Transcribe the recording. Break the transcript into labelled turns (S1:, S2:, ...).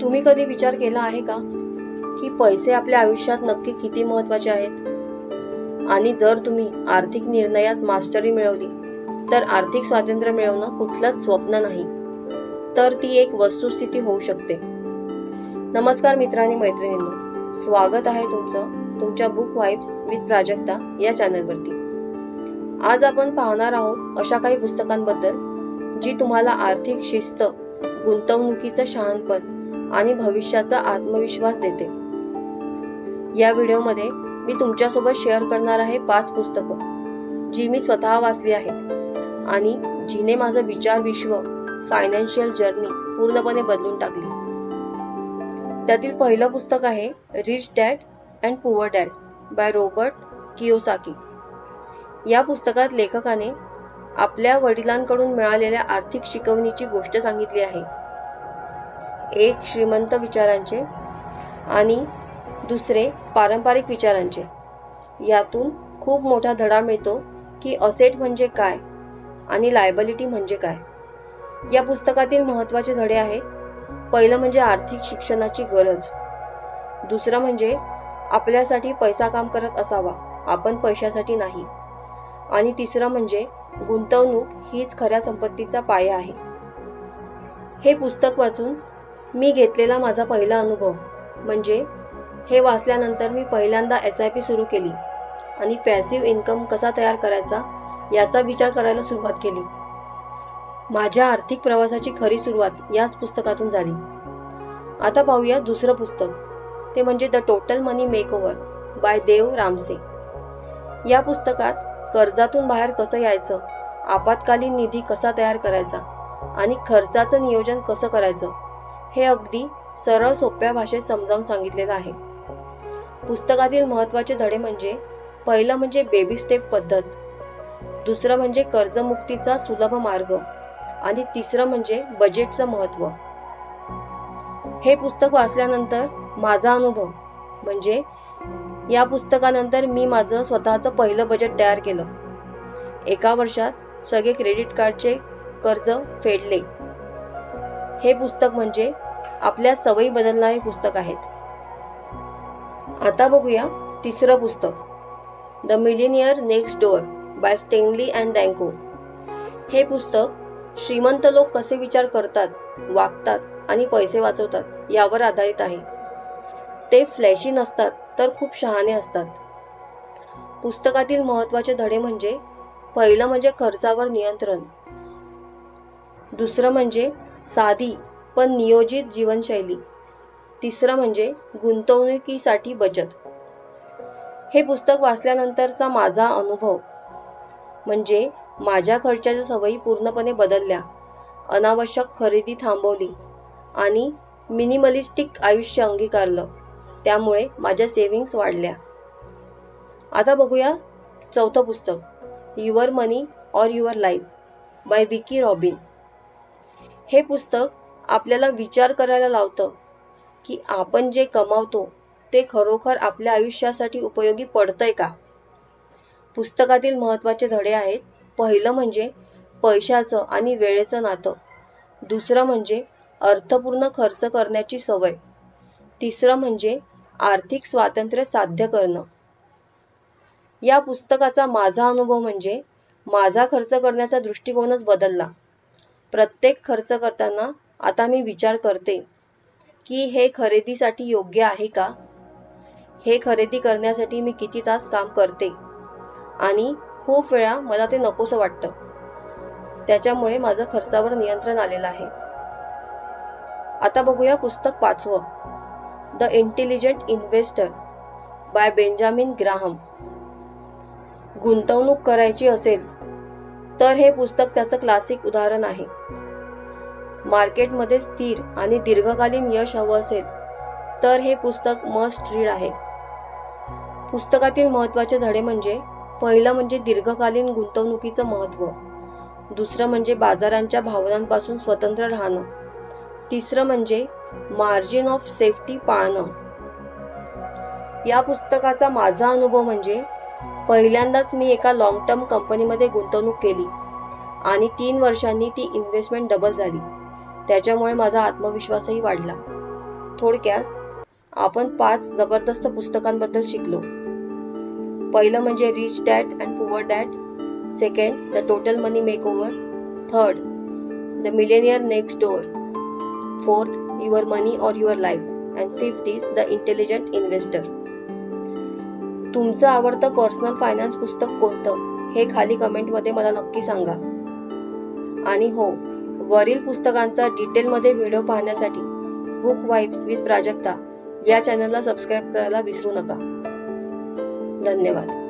S1: तुम्ही कधी विचार केला आहे का की पैसे आपल्या आयुष्यात नक्की किती महत्त्वाचे आहेत? आणि जर तुम्ही आर्थिक निर्णयात मास्टरी मिळवली तर आर्थिक स्वातंत्र्य मिळवणं कुठलंच स्वप्न नाही. तर ती एक वस्तुस्थिती होऊ शकते. नमस्कार मित्रांनी मैत्रिणींनो. स्वागत आहे तुमचं तुमच्या बुक वाईब्स विथ प्राजक्ता या चॅनलवरती. आज आपण पाहणार आहोत अशा काही पुस्तकांबद्दल जी तुम्हाला आर्थिक शिस्त गुंतवणुकीचं शहाणपण आणि भविष्याचा आत्मविश्वास देते. या व्हिडिओमध्ये मी तुमच्यासोबत शेअर करणार आहे पाच पुस्तकं जी मी स्वतः वाचली आहेत. आणि जिने माझं विचार विश्व फायनान्शियल जर्नी पूर्णपणे बदलून टाकली. त्यातील पहिलं पुस्तक आहे rich dad and poor dad by Robert Kiyosaki या पुस्तकात लेखकाने आपल्या वडिलांकडून मिळालेल्या आर्थिक शिकवणीची गोष्ट सांगितली आहे. एक श्रीमंत विचारांचे आणि दुसरे पारंपरिक विचारांचे. यातून खूप मोठा धडा मिळतो की असेट म्हणजे काय आणि लायबिलिटी म्हणजे काय. या पुस्तकातील महत्त्वाचे धडे आहेत. पहिलं म्हणजे आर्थिक शिक्षणाची गरज. दुसरं म्हणजे आपल्यासाठी पैसा काम करत असावा आपण पैशासाठी नाही. आणि तिसरं म्हणजे गुंतवणूक हीच खऱ्या संपत्तीचा पाया आहे. हे पुस्तक वाचून मी घेतलेला माझा पहिला अनुभव म्हणजे हे वाचल्यानंतर मी पहिल्यांदा एस आय पी सुरू केली आणि पॅसिव्ह इन्कम कसा तयार करायचा याचा विचार करायला सुरुवात केली. माझ्या आर्थिक प्रवासाची खरी सुरुवात याच पुस्तकातून झाली. आता पाहूया दुसरं पुस्तक. ते म्हणजे the total money makeover by Dave Ramsey. या पुस्तकात कर्जातून बाहेर कसं यायचं आपत्कालीन निधी कसा तयार करायचा आणि खर्चाचं नियोजन कसं करायचं हे अगदी सरळ सोप्या भाषेत समजावून सांगितलेलं आहे. पुस्तकातील महत्त्वाचे धडे म्हणजे पहिलं म्हणजे बेबी स्टेप पद्धत. दुसरं म्हणजे कर्जमुक्तीचा सुलभ मार्ग. आणि तिसरं म्हणजे बजेटचं महत्त्व हे पुस्तक वाचल्यानंतर माझा अनुभव म्हणजे या पुस्तकानंतर मी माझं स्वतःचं पहिलं बजेट तयार केलं. एका वर्षात सगळे क्रेडिट कार्डचे कर्ज फेडले. हे पुस्तक म्हणजे आपल्या सवयी बदलणारे पुस्तक आहेत. आता बघूया तिसरं पुस्तक. The millionaire next door by Stanley and Danko हे पुस्तक श्रीमंत लोक कसे विचार करतात वागतात आणि पैसे वाचवतात यावर आधारित आहे. ते फ्लॅशी नसतात तर खूप शहाणे असतात. पुस्तकातील महत्त्वाचे धडे म्हणजे पहिलं म्हणजे खर्चावर नियंत्रण. दुसरं म्हणजे साधी पण नियोजित जीवनशैली. तिसरं म्हणजे गुंतवणुकीसाठी बचत. हे पुस्तक वाचल्यानंतरचा माझा अनुभव म्हणजे माझ्या खर्चाच्या सवयी पूर्णपणे बदलल्या अनावश्यक खरेदी थांबवली आणि मिनिमलिस्टिक आयुष्य अंगीकारलं. त्यामुळे माझ्या सेव्हिंग्स वाढल्या. आता बघूया चौथं पुस्तक your money or your life by Vicki Robin. हे पुस्तक आपल्याला विचार करायला लावतं की आपण जे कमावतो ते खरोखर आपल्या आयुष्यासाठी उपयोगी पडतंय का? पुस्तकातील महत्त्वाचे धडे आहेत. पहिलं म्हणजे पैशाचं आणि वेळेचं नातं. दुसरं म्हणजे अर्थपूर्ण खर्च करण्याची सवय. तिसरं म्हणजे आर्थिक स्वातंत्र्य साध्य करणं. या पुस्तकाचा माझा अनुभव म्हणजे माझा खर्च करण्याचा दृष्टिकोनच बदलला. प्रत्येक खर्च करताना आता मी विचार करते की हे खरेदीसाठी योग्य आहे का? हे खरेदी करण्यासाठी मी किती तास काम करते? आणि खूप वेळा मला ते नकोसं वाटतं. त्याच्यामुळे माझं खर्चावर नियंत्रण आलेलं आहे. आता बघूया पुस्तक पाचवं. The intelligent investor by Benjamin Graham. गुंतवणूक करायची असेल तर हे पुस्तक त्याचं क्लासिक उदाहरण आहे. मार्केटमध्ये स्थिर आणि दीर्घकालीन यश हवं असेल तर हे पुस्तक मस्ट रीड आहे. पुस्तकातील महत्त्वाचे धडे म्हणजे पहिलं म्हणजे दीर्घकालीन गुंतवणुकीचं महत्त्व दुसरं म्हणजे बाजारांच्या भावनांपासून स्वतंत्र राहणं. तिसरं म्हणजे मार्जिन ऑफ सेफ्टी पाळणं. या पुस्तकाचा माझा अनुभव म्हणजे पहिल्यांदाच मी एका लॉंग टर्म कंपनीमध्ये गुंतवणूक केली. आणि तीन वर्षांनी ती इन्व्हेस्टमेंट डबल झाली. त्याच्यामुळे माझा आत्मविश्वासही वाढला. थोडक्यात आपण पाच जबरदस्त पुस्तकांबद्दल शिकलो. पहिलं म्हणजे rich dad and poor dad second the total money makeover third the millionaire next door fourth your money or your life and fifth is the intelligent investor तुमचं आवडतं पर्सनल फायनान्स पुस्तक कोणतं? हे खाली कमेंटमध्ये मला नक्की सांगा. आणि हो वरील पुस्तकांचा डिटेलमध्ये व्हिडिओ पाहण्यासाठी बुक वाईब्स विथ प्राजक्ता या चॅनलला सबस्क्राईब करायला विसरू नका. धन्यवाद.